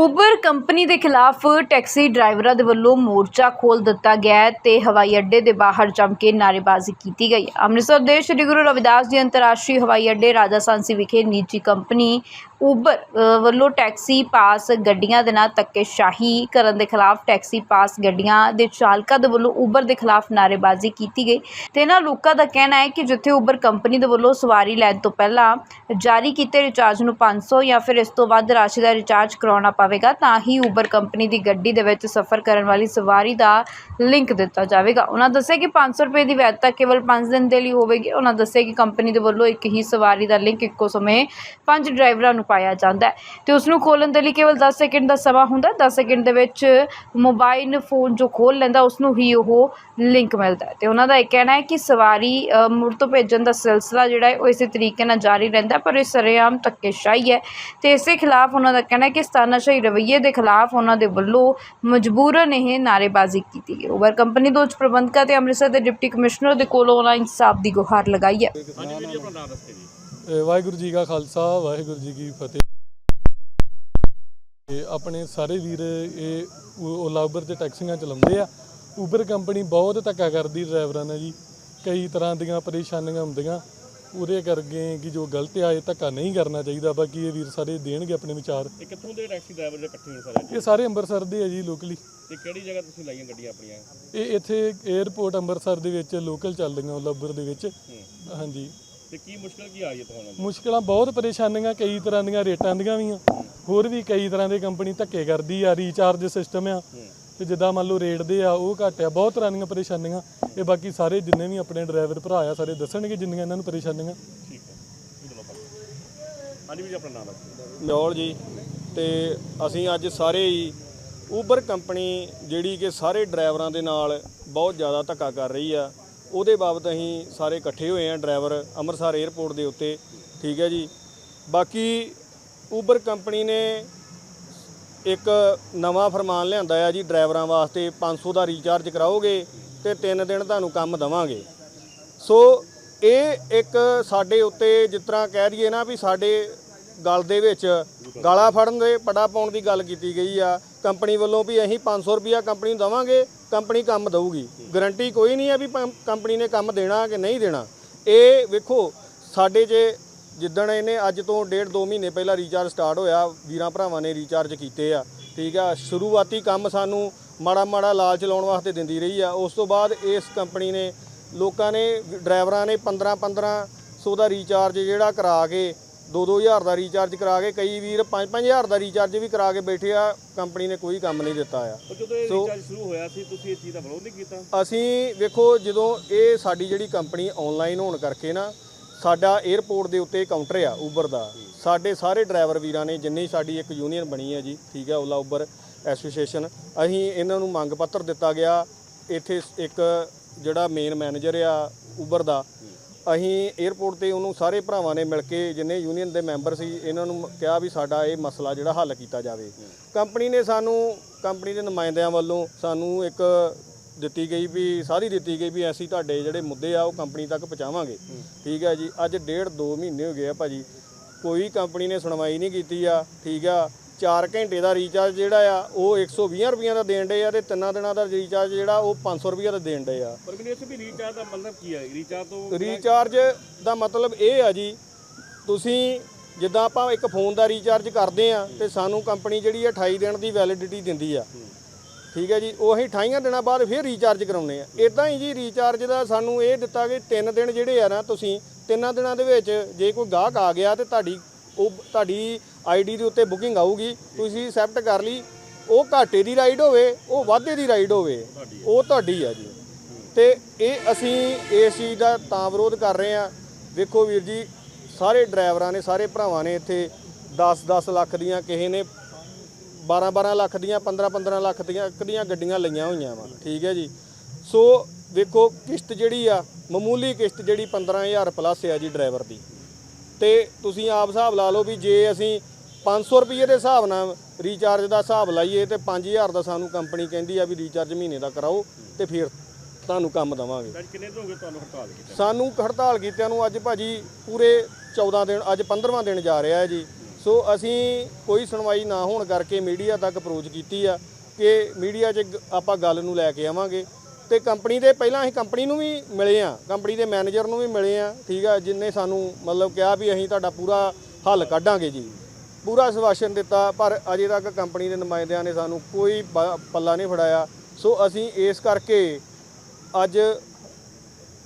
Uber company ਦੇ ਖਿਲਾਫ taxi ਡਰਾਈਵਰਾਂ ਦੇ ਵੱਲੋਂ ਮੋਰਚਾ ਖੋਲ ਦਿੱਤਾ ਗਿਆ ਹੈ ਤੇ ਹਵਾਈ ਅੱਡੇ ਦੇ ਬਾਹਰ ਜੰਮ ਕੇ ਨਾਅਰੇਬਾਜ਼ੀ ਕੀਤੀ ਗਈ ਹੈ। ਅੰਮ੍ਰਿਤਸਰ ਦੇ ਸ੍ਰੀ ਗੁਰੂ ਰਵਿਦਾਸ ਜੀ ਅੰਤਰਰਾਸ਼ਟਰੀ ਹਵਾਈ ਅੱਡੇ ਰਾਜਾ ਸਾਂਸੀ ਵਿਖੇ ਨਿੱਜੀ ਕੰਪਨੀ ਉਬਰ ਵੱਲੋਂ ਟੈਕਸੀ ਪਾਸ ਗੱਡੀਆਂ ਦੇ ਨਾਲ ਧੱਕੇਸ਼ਾਹੀ ਕਰਨ ਦੇ ਖਿਲਾਫ ਟੈਕਸੀ ਪਾਸ ਗੱਡੀਆਂ ਦੇ ਚਾਲਕਾਂ ਦੇ ਵੱਲੋਂ ਉਬਰ ਦੇ ਖਿਲਾਫ ਨਾਅਰੇਬਾਜ਼ੀ ਕੀਤੀ ਗਈ। ਤੇ ਇਹਨਾਂ ਲੋਕਾਂ ਦਾ ਕਹਿਣਾ ਹੈ ਕਿ ਜਿੱਥੇ ਉਬਰ ਕੰਪਨੀ ਦੇ ਵੱਲੋਂ ਸਵਾਰੀ ਲੈਣ ਤੋਂ ਪਹਿਲਾਂ ਜਾਰੀ ਕੀਤੇ ਰਿਚਾਰਜ ਨੂੰ 500 ਜਾਂ ਫਿਰ ਇਸ ਤੋਂ ਵੱਧ ਰਾਸ਼ੀ ਦਾ ਰਿਚਾਰਜ ਕਰਾਉਣਾ ਪਵੇਗਾ, ਤਾਂ ਹੀ ਉਬਰ ਕੰਪਨੀ ਦੀ ਗੱਡੀ ਦੇ ਵਿੱਚ ਸਫ਼ਰ ਕਰਨ ਵਾਲੀ ਸਵਾਰੀ ਦਾ ਲਿੰਕ ਦਿੱਤਾ ਜਾਵੇਗਾ। ਉਹਨਾਂ ਦੱਸਿਆ ਕਿ 500 ਰੁਪਏ ਦੀ ਵੈਧਤਾ ਕੇਵਲ 5 ਦਿਨ ਦੇ ਲਈ ਹੋਵੇਗੀ। ਉਹਨਾਂ ਦੱਸਿਆ ਕਿ ਕੰਪਨੀ ਦੇ ਵੱਲੋਂ ਇੱਕ ਹੀ ਸਵਾਰੀ ਦਾ ਲਿੰਕ ਇੱਕੋ ਸਮੇਂ ਪੰਜ ਡਰਾਈਵਰਾਂ ਨੂੰ ਪਾਇਆ ਜਾਂਦਾ ਹੈ। ਤੇ ਉਸ ਨੂੰ ਖੋਲਣ ਦੇ ਲਈ ਕੇਵਲ 10 ਸੈਕਿੰਡ ਦਾ ਸਮਾਂ ਹੁੰਦਾ ਹੈ। 10 ਸੈਕਿੰਡ ਦੇ ਵਿੱਚ ਮੋਬਾਈਲ ਫੋਨ ਜੋ ਖੋਲ ਲੈਂਦਾ ਉਸ ਨੂੰ ਹੀ ਉਹ ਲਿੰਕ ਮਿਲਦਾ ਹੈ। ਤੇ ਉਹਨਾਂ ਦਾ ਇਹ ਕਹਿਣਾ ਹੈ ਕਿ ਸਵਾਰੀ ਅ, ਮੁੜ ਤੋਂ ਭੇਜਣ ਦਾ ਸਿਲਸਿਲਾ ਜਿਹੜਾ ਹੈ ਉਹ ਇਸੇ ਤਰੀਕੇ ਨਾਲ ਜਾਰੀ ਰਹਿੰਦਾ ਪਰ ਇਹ ਸਰੇਆਮ ਧੱਕੇਸ਼ਾਹੀ ਹੈ। ਤੇ ਇਸੇ ਖਿਲਾਫ ਉਹਨਾਂ ਦਾ ਕਹਿਣਾ ਹੈ ਕਿ ਸਤਾਨਾਸ਼ਾਹੀ ਰਵੱਈਏ ਦੇ ਖਿਲਾਫ ਉਹਨਾਂ ਦੇ ਵੱਲੋਂ ਮਜਬੂਰਨ ਇਹ ਨਾਅਰੇਬਾਜ਼ੀ ਕੀਤੀ ਗਈ ਉਬਰ ਕੰਪਨੀ ਦੇ ਉੱਚ ਪ੍ਰਬੰਧਕਾਂ ਤੇ ਅੰਮ੍ਰਿਤਸਰ ਦੇ ਡਿਪਟੀ ਕਮਿਸ਼ਨਰ ਦੇ ਕੋਲੋਂ ਉਹਨਾਂ ਇਨਸਾਫ ਦੀ ਗੁਹਾਰ ਲਗਾਈ ਹੈ। ਵਾਹਿਗੁਰੂ ਜੀ ਕਾ ਖਾਲਸਾ ਵਾਹਿਗੁਰੂ ਜੀ ਕੀ ਫਤਿਹ। ਇਹ ਆਪਣੇ ਸਾਰੇ ਵੀਰ ਇਹ ਓਲਾ ਉਬਰ ਤੇ ਟੈਕਸੀਆਂ ਚਲਾਉਂਦੇ ਆ। ਉਬਰ ਕੰਪਨੀ ਬਹੁਤ ਧੱਕਾ ਕਰਦੀ ਡਰਾਈਵਰਾਂ ਨਾਲ ਜੀ। ਕਈ ਤਰ੍ਹਾਂ ਦੀਆਂ ਪਰੇਸ਼ਾਨੀਆਂ ਹੁੰਦੀਆਂ। ਉਹਦੇ ਕਰਕੇ ਕਿ ਜੋ ਗਲਤ ਆ ਇਹ ਧੱਕਾ ਨਹੀਂ ਕਰਨਾ ਚਾਹੀਦਾ। ਬਾਕੀ ਇਹ ਵੀਰ ਸਾਰੇ ਦੇਣਗੇ ਆਪਣੇ ਵਿਚਾਰ। ਇਹ ਕਿੱਥੋਂ ਦੇ ਟੈਕਸੀ ਡਰਾਈਵਰ ਜਿਹੜੇ ਇਕੱਠੇ ਹੋਏ ਸਾਰੇ? ਇਹ ਸਾਰੇ ਅੰਮ੍ਰਿਤਸਰ ਦੇ ਆ ਜੀ ਲੋਕਲੀ ਤੇ ਕਿਹੜੀ ਜਗ੍ਹਾ ਤੁਸੀਂ ਲਾਈਆਂ ਗੱਡੀਆਂ ਆਪਣੀਆਂ? ਇਹ ਇੱਥੇ 에ਅਰਪੋਰਟ ਅੰਮ੍ਰਿਤਸਰ ਦੇ ਵਿੱਚ ਲੋਕਲ ਚੱਲਦੀਆਂ ਓਲਾ ਉਬਰ ਦੇ ਵਿੱਚ। ਹਾਂਜੀ। ਤੇ ਕੀ ਮੁਸ਼ਕਲ ਕੀ ਆ ਰਹੀ ਹੈ ਤੁਹਾਨੂੰ? ਮੁਸ਼ਕਲਾਂ ਬਹੁਤ ਪਰੇਸ਼ਾਨੀਆਂ ਕਈ ਤਰ੍ਹਾਂ ਦੀਆਂ ਰੇਟਾਂ ਦੀਆਂ ਵੀ ਆ। ਹੋਰ ਵੀ ਕਈ ਤਰ੍ਹਾਂ ਦੇ ਕੰਪਨੀ ਧੱਕੇ ਕਰਦੀ ਆ ਰੀਚਾਰਜ ਸਿਸਟਮ ਆ। ਤੇ ਜਿੱਦਾਂ ਮੰਨ ਲਓ ਰੇਟ ਦੇ ਆ ਉਹ ਘੱਟ ਆ ਬਹੁਤ ਤਰ੍ਹਾਂ ਦੀਆਂ ਪਰੇਸ਼ਾਨੀਆਂ। ਇਹ ਬਾਕੀ ਸਾਰੇ ਜਿੰਨੇ ਵੀ ਆਪਣੇ ਡਰਾਈਵਰ ਭਰਾ ਆ ਸਾਰੇ ਦੱਸਣਗੇ ਜਿੰਨੀਆਂ ਇਹਨਾਂ ਨੂੰ ਪਰੇਸ਼ਾਨੀਆਂ। ਠੀਕ ਹੈ। ਇਹ ਲਓ ਫੜੋ। ਹਾਂਜੀ ਵੀਰ ਜੀ ਆਪਣਾ ਨਾਮ ਦੱਸ। ਕੇ ਮਿਓਲ ਜੀ ਤੇ ਅਸੀਂ ਅੱਜ ਸਾਰੇ ਹੀ ਊਬਰ ਕੰਪਨੀ ਜਿਹੜੀ ਕਿ ਸਾਰੇ ਡਰਾਈਵਰਾਂ ਦੇ ਨਾਲ ਬਹੁਤ ਜ਼ਿਆਦਾ ਧੱਕਾ ਕਰ ਰਹੀ ਆ। ਉਹਦੇ ਬਾਬਤ ਅਸੀਂ ਸਾਰੇ ਇਕੱਠੇ ਹੋਏ ਆ ਡਰਾਈਵਰ ਅੰਮ੍ਰਿਤਸਰ 에ਅਰਪੋਰਟ ਦੇ ਉੱਤੇ, ਠੀਕ ਹੈ ਜੀ। ਬਾਕੀ ਉਬਰ ਕੰਪਨੀ ਨੇ ਇੱਕ ਨਵਾਂ ਫਰਮਾਨ ਲਿਆਂਦਾ ਆ ਜੀ, ਡਰਾਈਵਰਾਂ ਵਾਸਤੇ 500 ਦਾ ਰੀਚਾਰਜ ਕਰਾਓਗੇ ਤੇ 3 ਦਿਨ ਤੁਹਾਨੂੰ ਕੰਮ ਦਵਾਂਗੇ। ਸੋ ਇਹ ਇੱਕ ਸਾਡੇ ਉੱਤੇ ਜਿਸ ਤਰ੍ਹਾਂ ਕਹਿ ਦਈਏ ਨਾ ਵੀ ਸਾਡੇ ਗਲ ਦੇ ਵਿੱਚ ਗਾਲਾ ਫੜਨ ਦੇ ਪੜਾ ਪਾਉਣ ਦੀ ਗੱਲ ਕੀਤੀ ਗਈ ਆ। ਕੰਪਨੀ ਵੱਲੋਂ ਵੀ ਅਸੀਂ 500 ਰੁਪਿਆ ਕੰਪਨੀ ਨੂੰ ਦਵਾਂਗੇ, ਕੰਪਨੀ ਕੰਮ ਦਊਗੀ। ਗਾਰੰਟੀ ਕੋਈ ਨਹੀਂ ਹੈ ਵੀ ਪੰ- ਕੰਪਨੀ ਨੇ ਕੰਮ ਦੇਣਾ ਕਿ ਨਹੀਂ ਦੇਣਾ। ਇਹ ਵੇਖੋ, ਸਾਡੇ ਜੇ ਜਿੱਦਣ ਇਹਨੇ ਅੱਜ ਤੋਂ ਡੇਢ ਦੋ ਮਹੀਨੇ ਪਹਿਲਾਂ ਰੀਚਾਰਜ ਸਟਾਰਟ ਹੋਇਆ, ਵੀਰਾਂ ਭਰਾਵਾਂ ਨੇ ਰੀਚਾਰਜ ਕੀਤੇ ਆ। ਠੀਕ ਆ, ਸ਼ੁਰੂਆਤੀ ਕੰਮ ਸਾਨੂੰ ਮਾੜਾ ਮਾੜਾ ਲਾਲਚ ਲਾਉਣ ਵਾਸਤੇ ਦਿੰਦੀ ਰਹੀ ਆ। ਉਸ ਤੋਂ ਬਾਅਦ ਇਸ ਕੰਪਨੀ ਨੇ ਲੋਕਾਂ ਨੇ, ਡਰਾਈਵਰਾਂ ਨੇ 15 1500 ਦਾ ਰੀਚਾਰਜ ਜਿਹੜਾ ਕਰਾ ਕੇ 2-2000 ਦਾ ਰੀਚਾਰਜ ਕਰਾ ਕੇ ਕਈ ਵੀਰ 5-5000 ਦਾ ਰੀਚਾਰਜ ਵੀ ਕਰਾ ਕੇ ਬੈਠੇ ਆ ਕੰਪਨੀ ਨੇ ਕੋਈ ਕੰਮ ਨਹੀਂ ਦਿੱਤਾ ਆ। ਜਦੋਂ ਇਹ ਸੋ- ਰੀਚਾਰਜ ਸ਼ੁਰੂ ਹੋਇਆ ਸੀ ਤੁਸੀਂ ਇਹ ਚੀਜ਼ ਦਾ ਵਿਰੋਧ ਨਹੀਂ ਕੀਤਾ? ਅਸੀਂ ਵੇਖੋ ਜਦੋਂ ਇਹ ਸਾਡੀ ਜਿਹੜੀ ਕੰਪਨੀ ਆਨਲਾਈਨ ਹੋਣ ਕਰਕੇ ਨਾ ਸਾਡਾ 에ਅਰਪੋਰਟ ਦੇ ਉੱਤੇ ਕਾਊਂਟਰ ਆ ਉਬਰ ਦਾ। ਸਾਡੇ ਸਾਰੇ ਡਰਾਈਵਰ ਵੀਰਾਂ ਨੇ ਜਿੰਨੀ ਸਾਡੀ ਇੱਕ ਯੂਨੀਅਨ ਬਣੀ ਹੈ ਜੀ ਠੀਕ ਹੈ ਓਲਾ ਉਬਰ ਐਸੋਸੀਏਸ਼ਨ ਅਸੀਂ ਇਹਨਾਂ ਨੂੰ ਮੰਗ ਪੱਤਰ ਦਿੱਤਾ ਗਿਆ। ਇੱਥੇ ਇੱਕ ਜਿਹੜਾ ਮੇਨ ਮੈਨੇਜਰ ਆ ਉਬਰ ਦਾ ਅਸੀਂ 에ਅਰਪੋਰਟ ਤੇ ਉਹਨੂੰ ਸਾਰੇ ਭਰਾਵਾਂ ਨੇ ਮਿਲ ਕੇ ਜਿੰਨੇ ਯੂਨੀਅਨ ਦੇ ਮੈਂਬਰ ਸੀ, ਇਹਨਾਂ ਨੂੰ ਕਿਹਾ ਵੀ ਸਾਡਾ ਇਹ ਮਸਲਾ ਜਿਹੜਾ ਹੱਲ ਕੀਤਾ ਜਾਵੇ। ਕੰਪਨੀ ਨੇ ਸਾਨੂੰ ਕੰਪਨੀ ਦੇ ਨੁਮਾਇੰਦਿਆਂ ਵੱਲੋਂ ਸਾਨੂੰ ਇੱਕ ਦਿੱਤੀ ਗਈ ਵੀ, ਸਾਰੀ ਦਿੱਤੀ ਗਈ ਵੀ ਅਸੀਂ ਤੁਹਾਡੇ ਜਿਹੜੇ ਮੁੱਦੇ ਆ, ਉਹ ਕੰਪਨੀ ਤੱਕ ਪਹੁੰਚਾਵਾਂਗੇ। ਠੀਕ ਹੈ ਜੀ, ਅੱਜ ਡੇਢ 2 ਮਹੀਨੇ ਹੋ ਗਏ ਆ ਭਾਜੀ। ਕੋਈ ਕੰਪਨੀ ਨੇ ਸੁਣਵਾਈ ਨਹੀਂ ਕੀਤੀ ਆ, ਠੀਕ ਆ। 4 ਘੰਟੇ ਦਾ ਰੀਚਾਰਜ ਜਿਹੜਾ ਆ ਉਹ 120 ਰੁਪਈਆ ਦਾ ਦੇਣ ਡੇ ਆ ਤੇ ਤਿੰਨਾਂ ਦਿਨਾਂ ਦਾ ਰੀਚਾਰਜ ਜਿਹੜਾ ਉਹ 500 ਰੁਪਈਆ ਦਾ ਦੇਣ ਡੇ ਆ। ਪਰ ਮੈਨੂੰ ਇਸ ਵੀ ਰੀਚਾਰਜ ਦਾ ਮਤਲਬ ਕੀ ਹੈ ਰੀਚਾਰਜ ਤੋਂ ਰੀਚਾਰਜ ਦਾ ਮਤਲਬ ਇਹ ਆ ਜੀ ਤੁਸੀਂ ਜਿੱਦਾਂ ਆਪਾਂ ਇੱਕ ਫੋਨ ਦਾ ਰੀਚਾਰਜ ਕਰਦੇ ਆ ਤੇ ਸਾਨੂੰ ਕੰਪਨੀ ਜਿਹੜੀ ਆ 28 ਦਿਨ ਦੀ ਵੈਲਿਡਿਟੀ ਦਿੰਦੀ ਆ। ਠੀਕ ਹੈ ਜੀ ਉਹ ਅਸੀਂ 28 ਦਿਨਾਂ ਬਾਅਦ ਫਿਰ ਰੀਚਾਰਜ ਕਰਾਉਨੇ ਆ। ਇਦਾਂ ਹੀ ਜੀ ਰੀਚਾਰਜ ਦਾ ਸਾਨੂੰ ਇਹ ਦਿੱਤਾ ਕਿ 3 ਦਿਨ ਜਿਹੜੇ ਆ ਨਾ ਤੁਸੀਂ ਤਿੰਨਾਂ ਦਿਨਾਂ ਦੇ ਵਿੱਚ ਜੇ ਕੋਈ ਗਾਹਕ ਆ ਗਿਆ ਤੇ ਤੁਹਾਡੀ ਉਹ ਤੁਹਾਡੀ ਆਈਡੀ ਦੇ ਉੱਤੇ ਬੁਕਿੰਗ ਆਊਗੀ, ਤੁਸੀਂ ਐਕਸੈਪਟ ਕਰ ਲਈ, ਉਹ ਘਾਟੇ ਦੀ ਰਾਈਡ ਹੋਵੇ, ਉਹ ਵਾਧੇ ਦੀ ਰਾਈਡ ਹੋਵੇ, ਉਹ ਤੁਹਾਡੀ ਆ ਜੀ। ਤੇ ਇਹ ਅਸੀਂ ਇਸ ਚੀਜ਼ ਦਾ ਤਾਂ ਵਿਰੋਧ ਕਰ ਰਹੇ ਆ ਵੇਖੋ ਵੀਰ ਜੀ, ਸਾਰੇ ਡਰਾਈਵਰਾਂ ਨੇ, ਸਾਰੇ ਭਰਾਵਾਂ ਨੇ ਇੱਥੇ 10-10 ਲੱਖ ਦੀਆਂ ਕਿਸੇ ਨੇ 12-12 ਲੱਖ ਦੀਆਂ 15-15 ਲੱਖ ਦੀਆਂ ਇੱਕ ਦੀਆਂ ਗੱਡੀਆਂ ਲਈਆਂ ਹੋਈਆਂ ਵਾ, ਠੀਕ ਹੈ ਜੀ। ਸੋ ਵੇਖੋ ਕਿਸ਼ਤ ਜਿਹੜੀ ਆ, ਮਾਮੂਲੀ ਕਿਸ਼ਤ ਜਿਹੜੀ 15000 ਪਲੱਸ ਆ ਜੀ ਡਰਾਈਵਰ ਦੀ। ਤੇ ਤੁਸੀਂ ਆਪ ਹਿਸਾਬ ਲਾ ਲਓ ਵੀ ਜੇ ਅਸੀਂ 500 ਰੁਪਏ ਦੇ ਹਿਸਾਬ ਨਾਲ ਰੀਚਾਰਜ ਦਾ ਹਿਸਾਬ ਲਾਈਏ ਤੇ 5000 ਦਾ ਸਾਨੂੰ ਕੰਪਨੀ ਕਹਿੰਦੀ ਆ ਵੀ ਰੀਚਾਰਜ ਮਹੀਨੇ ਦਾ ਕਰਾਓ ਤੇ ਫਿਰ ਤੁਹਾਨੂੰ ਕੰਮ ਦਵਾਂਗੇ। ਕਿੰਨੇ ਦਿਨ ਹੋ ਗਏ ਤੁਹਾਨੂੰ ਹੜਤਾਲ ਕੀਤੀ ਸਾਨੂੰ ਹੜਤਾਲ ਕੀਤਿਆਂ ਨੂੰ ਅੱਜ ਭਾਜੀ ਪੂਰੇ 14 ਦਿਨ ਅੱਜ 15ਵਾਂ ਦਿਨ ਜਾ ਰਿਹਾ ਹੈ ਜੀ। ਸੋ ਅਸੀਂ ਕੋਈ ਸੁਣਵਾਈ ਨਾ ਹੋਣ ਕਰਕੇ ਮੀਡੀਆ ਤੱਕ ਅਪਰੋਚ ਕੀਤੀ ਆ ਕਿ ਮੀਡੀਆ 'ਚ ਆਪਾਂ ਗੱਲ ਨੂੰ ਲੈ ਕੇ ਆਵਾਂਗੇ। ਤੇ ਕੰਪਨੀ ਦੇ ਪਹਿਲਾਂ ਅਸੀਂ ਕੰਪਨੀ ਨੂੰ ਵੀ ਮਿਲੇ ਆ ਕੰਪਨੀ ਦੇ ਮੈਨੇਜਰ ਨੂੰ ਵੀ ਮਿਲੇ ਆ ਠੀਕ ਆ ਜਿਨਨੇ ਸਾਨੂੰ ਮਤਲਬ ਕਿਹਾ ਵੀ ਅਸੀਂ ਤੁਹਾਡਾ ਪੂਰਾ ਹੱਲ ਕੱਢਾਂਗੇ ਜੀ। ਪੂਰਾ ਆਸ਼ਵਾਸਨ ਦਿੱਤਾ ਪਰ ਅਜੇ ਤੱਕ ਕੰਪਨੀ ਦੇ ਨੁਮਾਇੰਦਿਆਂ ਨੇ ਸਾਨੂੰ ਕੋਈ ਪੱਲਾ ਨਹੀਂ ਫੜਾਇਆ। ਸੋ ਅਸੀਂ ਇਸ ਕਰਕੇ ਅੱਜ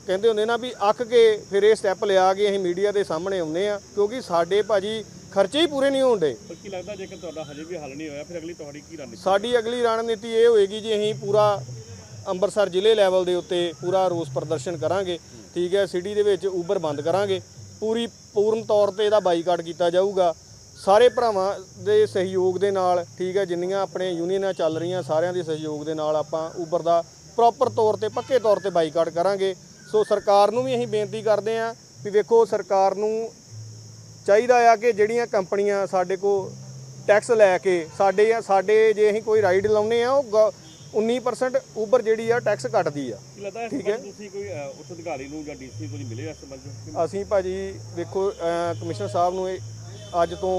ਕਹਿੰਦੇ ਹੁੰਦੇ ਨਾ ਵੀ ਅੱਕ ਕੇ ਫਿਰ ਇਹ ਸਟੈਪ ਲਿਆ ਕੇ ਅਸੀਂ ਮੀਡੀਆ ਦੇ ਸਾਹਮਣੇ ਆਉਂਦੇ ਆ ਕਿਉਂਕਿ ਸਾਡੇ ਭਾਜੀ ਖਰਚੇ ਹੀ ਪੂਰੇ ਨਹੀਂ ਹੋਣਦੇ ਪਰ ਕੀ ਲੱਗਦਾ ਜੇਕਰ ਤੁਹਾਡਾ ਹਜੇ ਵੀ ਹੱਲ ਨਹੀਂ ਹੋਇਆ ਫਿਰ ਅਗਲੀ ਤੁਹਾਡੀ ਕੀ ਰਣਨੀਤੀ ਸਾਡੀ ਅਗਲੀ ਰਣਨੀਤੀ ਇਹ ਹੋਏਗੀ ਜੀ ਅਸੀਂ ਪੂਰਾ ਅੰਮ੍ਰਿਤਸਰ ਜ਼ਿਲ੍ਹੇ ਲੈਵਲ ਦੇ ਉੱਤੇ ਪੂਰਾ ਰੋਸ ਪ੍ਰਦਰਸ਼ਨ ਕਰਾਂਗੇ। ਠੀਕ ਹੈ ਸਿਟੀ ਦੇ ਵਿੱਚ ਉਬਰ ਬੰਦ ਕਰਾਂਗੇ। ਪੂਰੀ, ਪੂਰਨ ਤੌਰ ਤੇ ਇਹਦਾ ਬਾਈਕਾਟ ਕੀਤਾ ਜਾਊਗਾ। ਸਾਰੇ ਭਰਾਵਾਂ ਦੇ ਸਹਿਯੋਗ ਦੇ ਨਾਲ, ਠੀਕ ਹੈ, ਜਿੰਨੀਆਂ ਆਪਣੇ ਯੂਨੀਅਨਾਂ ਚੱਲ ਰਹੀਆਂ, ਸਾਰਿਆਂ ਦੇ ਸਹਿਯੋਗ ਦੇ ਨਾਲ ਆਪਾਂ ਉਬਰ ਦਾ ਪ੍ਰੋਪਰ ਤੌਰ ਤੇ, ਪੱਕੇ ਤੌਰ ਤੇ ਬਾਈਕਾਟ ਕਰਾਂਗੇ। ਸੋ ਸਰਕਾਰ ਨੂੰ ਵੀ ਅਸੀਂ ਬੇਨਤੀ ਕਰਦੇ ਹਾਂ ਵੀ ਵੇਖੋ, ਸਰਕਾਰ ਨੂੰ ਚਾਹੀਦਾ ਆ ਕਿ ਜਿਹੜੀਆਂ ਕੰਪਨੀਆਂ ਸਾਡੇ ਕੋ ਟੈਕਸ ਲੈ ਕੇ, ਸਾਡੇ ਆ ਸਾਡੇ ਜੇ ਅਸੀਂ ਕੋਈ ਰਾਈਡ ਲਾਉਨੇ ਆ ਉਹ ਗ- 19% ਉਬਰ ਜਿਹੜੀ ਆ ਟੈਕਸ ਕੱਟਦੀ ਆ। ਲੱਗਦਾ ਠੀਕ ਹੈ। ਤੁਸੀਂ ਕੋਈ ਉੱਚ ਅਧਿਕਾਰੀ ਨੂੰ ਜਾਂ ਡੀਸੀ ਕੋਈ ਮਿਲੇ ਇਸ ਸੰਬੰਧ ਅਸੀਂ ਭਾਜੀ ਵੇਖੋ ਕਮਿਸ਼ਨਰ ਸਾਹਿਬ ਨੂੰ ਇਹ ਅੱਜ ਤੋਂ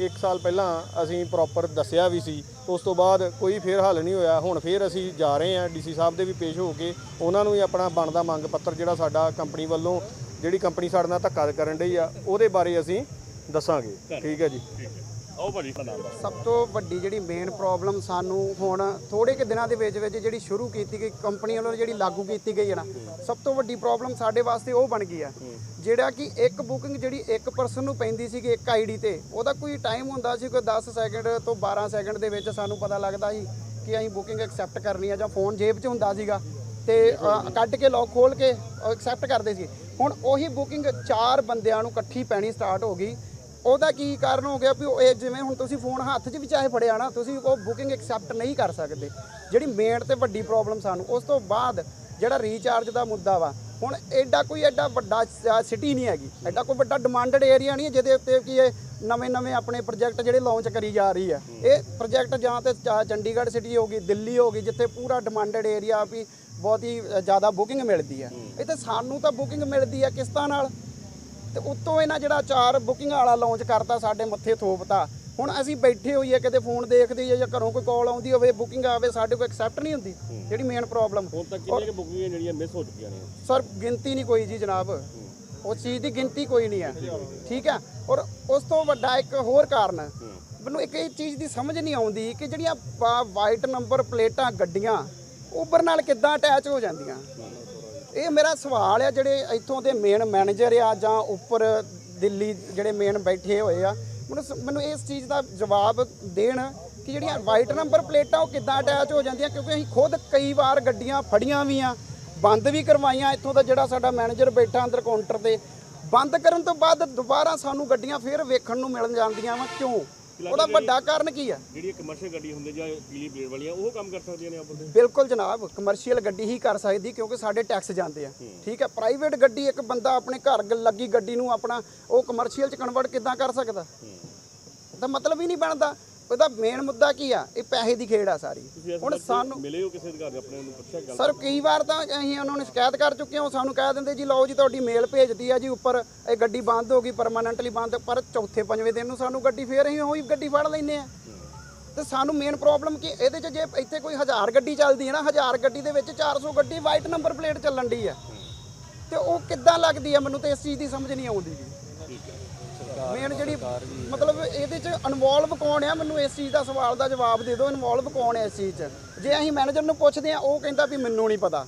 1 ਸਾਲ ਪਹਿਲਾਂ ਅਸੀਂ ਪ੍ਰੋਪਰ ਦੱਸਿਆ ਵੀ ਸੀ। ਉਸ ਤੋਂ ਬਾਅਦ ਕੋਈ ਫੇਰ ਹੱਲ ਨਹੀਂ ਹੋਇਆ। ਹੁਣ ਫੇਰ ਅਸੀਂ ਜਾ ਰਹੇ ਹਾਂ। ਡੀਸੀ ਸਾਹਿਬ ਦੇ ਵੀ ਪੇਸ਼ ਹੋ ਕੇ ਉਹਨਾਂ ਨੂੰ ਵੀ ਆਪਣਾ ਬਣਦਾ ਮੰਗ ਪੱਤਰ ਜਿਹੜਾ ਸਾਡਾ ਕੰਪਨੀ ਵੱਲੋਂ ਜਿਹੜੀ ਕੰਪਨੀ ਸਾਡੇ ਨਾਲ ਧੱਕਾ ਕਰਨ ਡਈ ਆ ਉਹਦੇ ਬਾਰੇ ਅਸੀਂ ਦੱਸਾਂਗੇ। ਠੀਕ ਹੈ ਜੀ। ਠੀਕ ਹੈ ਆਓ ਸਭ ਤੋਂ ਵੱਡੀ ਜਿਹੜੀ ਮੇਨ ਪ੍ਰੋਬਲਮ ਸਾਨੂੰ ਹੁਣ ਥੋੜੇ ਕਿ ਦਿਨਾਂ ਦੇ ਵਿੱਚ ਵਿੱਚ ਜਿਹੜੀ ਸ਼ੁਰੂ ਕੀਤੀ ਗਈ ਕੰਪਨੀ ਵੱਲੋਂ ਜਿਹੜੀ ਲਾਗੂ ਕੀਤੀ ਗਈ ਹੈ ਨਾ, ਸਭ ਤੋਂ ਵੱਡੀ ਪ੍ਰੋਬਲਮ ਸਾਡੇ ਵਾਸਤੇ ਉਹ ਬਣ ਗਈ ਆ ਜਿਹੜਾ ਕਿ ਇੱਕ ਬੁਕਿੰਗ ਜਿਹੜੀ ਇੱਕ ਪਰਸਨ ਨੂੰ ਪੈਂਦੀ ਸੀਗੀ ਇੱਕ ਆਈਡੀ ਤੇ, ਉਹਦਾ ਕੋਈ ਟਾਈਮ ਹੁੰਦਾ ਸੀ ਕੋਈ 10 ਸੈਕਿੰਡ ਤੋਂ 12 ਸੈਕਿੰਡ ਦੇ ਵਿੱਚ ਸਾਨੂੰ ਪਤਾ ਲੱਗਦਾ ਸੀ ਕਿ ਅਸੀਂ ਬੁਕਿੰਗ ਐਕਸੈਪਟ ਕਰਨੀ ਆ ਜਾਂ ਫੋਨ ਜੇਬ 'ਚ ਹੁੰਦਾ ਸੀਗਾ ਤੇ ਕੱਢ ਕੇ ਲੌਕ ਖੋਲ ਕੇ ਐਕਸੈਪਟ ਕਰਦੇ ਸੀ। ਹੁਣ ਉਹੀ ਬੁਕਿੰਗ ਚਾਰ ਬੰਦਿਆਂ ਨੂੰ ਇਕੱਠੀ ਪੈਣੀ ਸਟਾਰਟ ਹੋ ਗਈ ਉਹਦਾ ਕੀ ਕਾਰਨ ਹੋ ਗਿਆ ਵੀ ਉਹ ਇਹ ਜਿਵੇਂ ਹੁਣ ਤੁਸੀਂ ਫੋਨ ਹੱਥ 'ਚ ਵੀ ਚਾਹੇ ਫੜਿਆ ਨਾ ਤੁਸੀਂ ਉਹ ਬੁਕਿੰਗ ਐਕਸੈਪਟ ਨਹੀਂ ਕਰ ਸਕਦੇ। ਜਿਹੜੀ ਮੇਨ ਤੇ ਵੱਡੀ ਪ੍ਰੋਬਲਮ ਸਾਨੂੰ ਉਸ ਤੋਂ ਬਾਅਦ ਜਿਹੜਾ ਰੀਚਾਰਜ ਦਾ ਮੁੱਦਾ ਵਾ ਹੁਣ ਐਡਾ ਕੋਈ ਐਡਾ ਵੱਡਾ ਸਿਟੀ ਨਹੀਂ ਹੈਗੀ। ਐਡਾ ਕੋਈ ਵੱਡਾ ਡਿਮਾਂਡਡ ਏਰੀਆ ਨਹੀਂ ਹੈ ਜਿਹਦੇ ਉੱਤੇ ਕਿ ਇਹ ਨਵੇਂ ਨਵੇਂ ਆਪਣੇ ਪ੍ਰੋਜੈਕਟ ਜਿਹੜੇ ਲਾਂਚ ਕਰੀ ਜਾ ਰਹੀ ਆ। ਇਹ ਪ੍ਰੋਜੈਕਟ ਜਾਂ ਤੇ ਚੰਡੀਗੜ੍ਹ ਸਿਟੀ ਹੋ ਗਈ ਦਿੱਲੀ ਹੋ ਗਈ ਜਿੱਥੇ ਪੂਰਾ ਡਿਮਾਂਡਡ ਏਰੀਆ ਵੀ ਬਹੁਤ ਹੀ ਜ਼ਿਆਦਾ ਬੁਕਿੰਗ ਮਿਲਦੀ ਆ। ਇੱਥੇ ਸਾਨੂੰ ਤਾਂ ਬੁਕਿੰਗ ਮਿਲਦੀ ਆ ਕਿਸ਼ਤਾਂ ਨਾਲ। ਤੇ ਉੱਤੋਂ ਇਹਨਾਂ ਜਿਹੜਾ ਚਾਰ ਬੁਕਿੰਗ ਵਾਲਾ ਲਾਂਚ ਕਰਤਾ ਸਾਡੇ ਮੱਥੇ ਥੋਪਤਾ। ਹੁਣ ਅਸੀਂ ਬੈਠੇ ਹੋਈਏ ਕਿਤੇ ਫੋਨ ਦੇਖਦੇ ਜਾਂ ਘਰੋਂ ਕੋਈ ਕਾਲ ਆਉਂਦੀ ਹੋਵੇ ਬੁਕਿੰਗ ਆਵੇ ਸਾਡੇ ਕੋਲ ਐਕਸੈਪਟ ਨਹੀਂ ਹੁੰਦੀ। ਜਿਹੜੀ ਮੇਨ ਪ੍ਰੋਬਲਮ ਹੁਣ ਤੱਕ ਕਿੰਨੀਆਂ ਬੁਕਿੰਗਾਂ ਜਿਹੜੀਆਂ ਮਿਸ ਹੋ ਚੁੱਕੀਆਂ ਨੇ? ਸਰ ਗਿਣਤੀ ਨਹੀਂ ਕੋਈ ਜੀ ਜਨਾਬ। ਉਸ ਚੀਜ਼ ਦੀ ਗਿਣਤੀ ਕੋਈ ਨਹੀਂ ਹੈ। ਠੀਕ ਹੈ? ਔਰ ਉਸ ਤੋਂ ਵੱਡਾ ਇੱਕ ਹੋਰ ਕਾਰਨ ਮੈਨੂੰ ਇੱਕ ਇਹ ਚੀਜ਼ ਦੀ ਸਮਝ ਨਹੀਂ ਆਉਂਦੀ ਕਿ ਜਿਹੜੀਆਂ ਵਾਈਟ ਨੰਬਰ ਪਲੇਟਾਂ ਗੱਡੀਆਂ ਉਬਰ ਨਾਲ ਕਿੱਦਾਂ ਅਟੈਚ ਹੋ ਜਾਂਦੀਆਂ? ਇਹ ਮੇਰਾ ਸਵਾਲ ਆ, ਜਿਹੜੇ ਇੱਥੋਂ ਦੇ ਮੇਨ ਮੈਨੇਜਰ ਆ ਜਾਂ ਉੱਪਰ ਦਿੱਲੀ ਜਿਹੜੇ ਮੇਨ ਬੈਠੇ ਹੋਏ ਆ, ਮੈਨੂੰ ਸ- ਮੈਨੂੰ ਇਸ ਚੀਜ਼ ਦਾ ਜਵਾਬ ਦੇਣ ਕਿ ਜਿਹੜੀਆਂ ਵਾਈਟ ਨੰਬਰ ਪਲੇਟਾਂ ਉਹ ਕਿੱਦਾਂ ਅਟੈਚ ਹੋ ਜਾਂਦੀਆਂ, ਕਿਉਂਕਿ ਅਸੀਂ ਖੁਦ ਕਈ ਵਾਰ ਗੱਡੀਆਂ ਫੜੀਆਂ ਵੀ ਆ, ਬੰਦ ਵੀ ਕਰਵਾਈਆਂ, ਇੱਥੋਂ ਦਾ ਜਿਹੜਾ ਸਾਡਾ ਮੈਨੇਜਰ ਬੈਠਾ ਅੰਦਰ ਕਾਊਂਟਰ ਤੇ, ਬੰਦ ਕਰਨ ਤੋਂ ਬਾਅਦ ਦੁਬਾਰਾ ਸਾਨੂੰ ਗੱਡੀਆਂ ਫੇਰ ਵੇਖਣ ਨੂੰ ਮਿਲਣ ਜਾਂਦੀਆਂ ਵਾ, ਕਿਉਂ? ਉਹਦਾ ਵੱਡਾ ਕਾਰਨ ਕੀ ਆ? ਜਿਹੜੀ ਕਮਰਸ਼ੀਅਲ ਗੱਡੀ ਹੁੰਦੀ ਜਾਂ ਪੀਲੀ ਪਲੇਟ ਵਾਲੀਆਂ ਉਹ ਕੰਮ ਕਰ ਸਕਦੀਆਂ ਨੇ ਆਪਰ ਦੇ ਬਿਲਕੁਲ ਜਨਾਬ ਕਮਰਸ਼ੀਅਲ ਗੱਡੀ ਹੀ ਕਰ ਸਕਦੀ ਕਿਉਂਕਿ ਸਾਡੇ ਟੈਕਸ ਜਾਂਦੇ ਆ। ਠੀਕ ਹੈ ਪ੍ਰਾਈਵੇਟ ਗੱਡੀ ਇੱਕ ਬੰਦਾ ਆਪਣੇ ਘਰ ਲੱਗੀ ਗੱਡੀ ਨੂੰ ਆਪਣਾ ਉਹ ਕਮਰਸ਼ੀਅਲ ਚ ਕਨਵਰਟ ਕਿੱਦਾਂ ਕਰ ਸਕਦਾ? ਤਾਂ ਮਤਲਬ ਹੀ ਨਹੀਂ ਬਣਦਾ। ਉਹਦਾ ਮੇਨ ਮੁੱਦਾ ਕੀ ਆ? ਇਹ ਪੈਸੇ ਦੀ ਖੇਡ ਆ ਸਾਰੀ। ਹੁਣ ਸਾਨੂੰ ਮਿਲੇ ਹੋ ਕਿਸੇ ਅਧਿਕਾਰੀ ਆਪਣੇ ਨੂੰ ਪੁੱਛਿਆ ਗੱਲ ਸਰ ਕਈ ਵਾਰ ਤਾਂ ਅਸੀਂ ਉਹਨਾਂ ਨੂੰ ਸ਼ਿਕਾਇਤ ਕਰ ਚੁੱਕੇ ਹਾਂ ਸਾਨੂੰ ਕਹਿ ਦਿੰਦੇ ਜੀ ਲਓ ਜੀ ਤੁਹਾਡੀ ਮੇਲ ਭੇਜਦੀ ਆ ਜੀ ਉੱਪਰ ਇਹ ਗੱਡੀ ਬੰਦ ਹੋ ਗਈ ਪਰਮਾਨੈਂਟਲੀ ਬੰਦ ਪਰ ਚੌਥੇ ਪੰਜਵੇਂ ਦਿਨ ਨੂੰ ਸਾਨੂੰ ਗੱਡੀ ਫੇਰ ਅਸੀਂ ਉਹੀ ਗੱਡੀ ਫੜ ਲੈਂਦੇ ਆ। ਤੇ ਸਾਨੂੰ ਮੇਨ ਪ੍ਰੋਬਲਮ ਕੀ ਇਹਦੇ 'ਚ ਜੇ ਇੱਥੇ ਕੋਈ ਹਜ਼ਾਰ ਗੱਡੀ ਚੱਲਦੀ ਹੈ ਨਾ ਹਜ਼ਾਰ ਗੱਡੀ ਦੇ ਵਿੱਚ 400 ਗੱਡੀ ਵਾਈਟ ਨੰਬਰ ਪਲੇਟ ਚੱਲਣ ਦੀ ਆ। ਤੇ ਉਹ ਕਿੱਦਾਂ ਲੱਗਦੀ ਆ? ਮੈਨੂੰ ਤੇ ਇਸ ਚੀਜ਼ ਦੀ ਸਮਝ ਨਹੀਂ ਆਉਂਦੀ। ਜੀ ਮੇਨ ਜਿਹੜੀ ਮਤਲਬ ਇਹਦੇ 'ਚ ਇਨਵੋਲਵ ਕੌਣ ਆ? ਮੈਨੂੰ ਇਸ ਚੀਜ਼ ਦਾ ਸਵਾਲ ਦਾ ਜਵਾਬ ਦੇ ਦਿਓ। ਇਨਵੋਲਵ ਕੌਣ ਹੈ ਇਸ ਚੀਜ਼ 'ਚ? ਜੇ ਅਸੀਂ ਮੈਨੇਜਰ ਨੂੰ ਪੁੱਛਦੇ ਆ ਉਹ ਕਹਿੰਦਾ ਵੀ ਮੈਨੂੰ ਨਹੀਂ ਪਤਾ।